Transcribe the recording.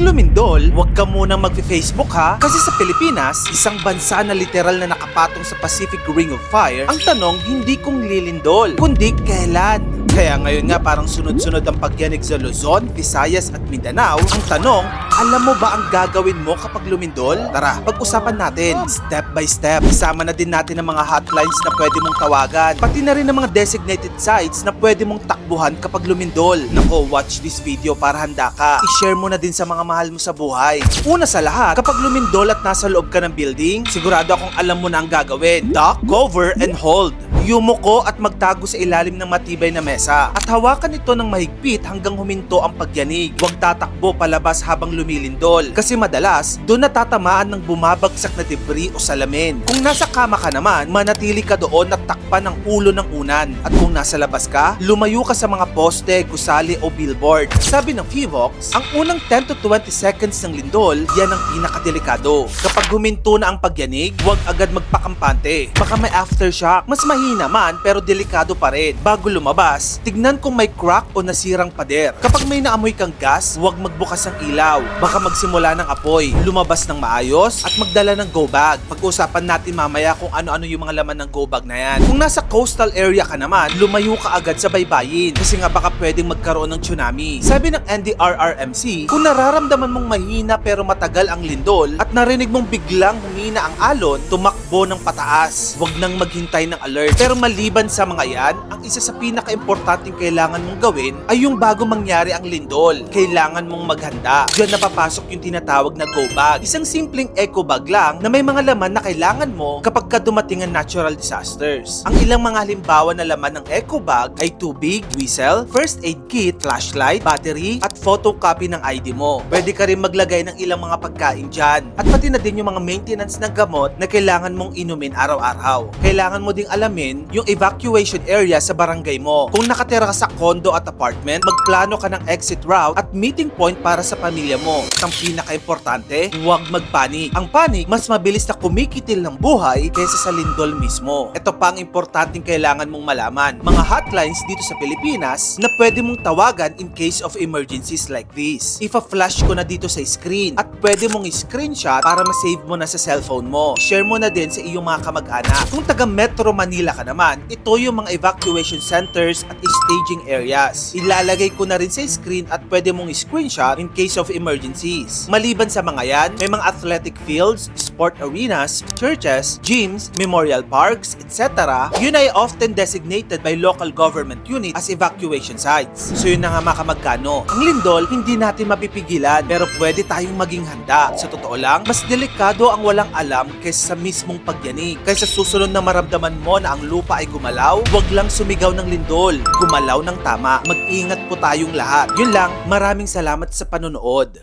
lumindol, huwag ka munang magfi-Facebook ha. Kasi sa Pilipinas, isang bansa na literal na nakapatong sa Pacific Ring of Fire, ang tanong hindi kung lilindol, kundi kailan. Kaya ngayon nga parang sunod-sunod ang pagyanig sa Luzon, Visayas at Mindanao. Ang tanong, alam mo ba ang gagawin mo kapag lumindol? Tara, pag-usapan natin step by step. Isama na din natin ang mga hotlines na pwede mong tawagan. Pati na rin ang mga designated sites na pwede mong takbuhan kapag lumindol. Nako, watch this video para handa ka. I-share mo na din sa mga mahal mo sa buhay. Una sa lahat, kapag lumindol at nasa loob ka ng building, sigurado akong alam mo na ang gagawin. Duck, cover, and hold. Yumuko at magtago sa ilalim ng matibay na mesa at hawakan ito ng mahigpit hanggang huminto ang pagyanig. Huwag tatakbo palabas habang lumilindol kasi madalas doon natatamaan ng bumabagsak na debris o salamin. Kung nasa kama ka naman, manatili ka doon at takpan ang ulo ng unan. At kung nasa labas ka, lumayo ka sa mga poste, gusali o billboard. Sabi ng Fivox, ang unang 10 to 20 seconds ng lindol, yan ang pinakadelikado. Kapag huminto na ang pagyanig, huwag agad magpakampante. Baka may aftershock, mas mahina man pero delikado pa rin. Bago lumabas, tignan kung may crack o nasirang pader. Kapag may naamoy kang gas, huwag magbukas ng ilaw. Baka magsimula ng apoy, lumabas ng maayos at magdala ng go bag. Pag-usapan natin mamaya kung ano-ano yung mga laman ng go bag na yan. Kung nasa coastal area ka naman, lumayo ka agad sa baybayin kasi nga baka pwedeng magkaroon ng tsunami. Sabi ng NDRRMC, kung nararamdaman mong mahina pero matagal ang lindol at narinig mong biglang humina ang alon, tumakbo ng pataas. Huwag nang maghintay ng alert. Pero maliban sa mga yan, ang isa sa pinaka-importanting kailangan mong gawin ay yung bago mangyari ang lindol. Kailangan mong maghanda. Diyan napapasok yung tinatawag na go bag. Isang simpleng eco bag lang na may mga laman na kailangan mo kapag ka dumating ang natural disasters. Ang ilang mga halimbawa na laman ng eco bag ay tubig, whistle, first aid kit, flashlight, battery, at photocopy ng ID mo. Pwede ka rin maglagay ng ilang mga pagkain dyan. At pati na din yung mga maintenance na gamot na kailangan mong inumin araw-araw. Kailangan mo ding alamin yung evacuation area sa barangay mo. Kung nakatira ka sa condo at apartment, magplano ka ng exit route at meeting point para sa pamilya mo. At ang pinaka-importante, huwag magpanik. Ang panic, mas mabilis na kumikitil ng buhay kaysa sa lindol mismo. Ito pa ang importanteng kailangan mong malaman. Mga hotlines dito sa Pilipinas na pwede mong tawagan in case of emergencies like this. Ipa-flash ko na dito sa screen at pwede mong i-screenshot para ma-save mo na sa cellphone mo. Share mo na din sa iyong mga kamag-anak. Kung taga Metro Manila ka naman, ito yung mga evacuation centers at staging areas. Ilalagay ko na rin sa screen at pwede mong i-screenshot in case of emergencies. Maliban sa mga yan, may mga athletic fields, sport arenas, churches, gyms, memorial parks, etc. Yun ay often designated by local government unit as evacuation sites. So yun na nga mga kamagkano. Ang lindol, hindi natin mapipigilan pero pwede tayong maging handa. Sa totoo lang, mas delikado ang walang alam kaysa sa mismong pagyanig. Kaysa susunod na maramdaman mo na ang lupa ay gumalaw, huwag lang sumigaw ng lindol. Gumalaw ng tama. Mag-ingat po tayong lahat. Yun lang, maraming salamat sa panonood.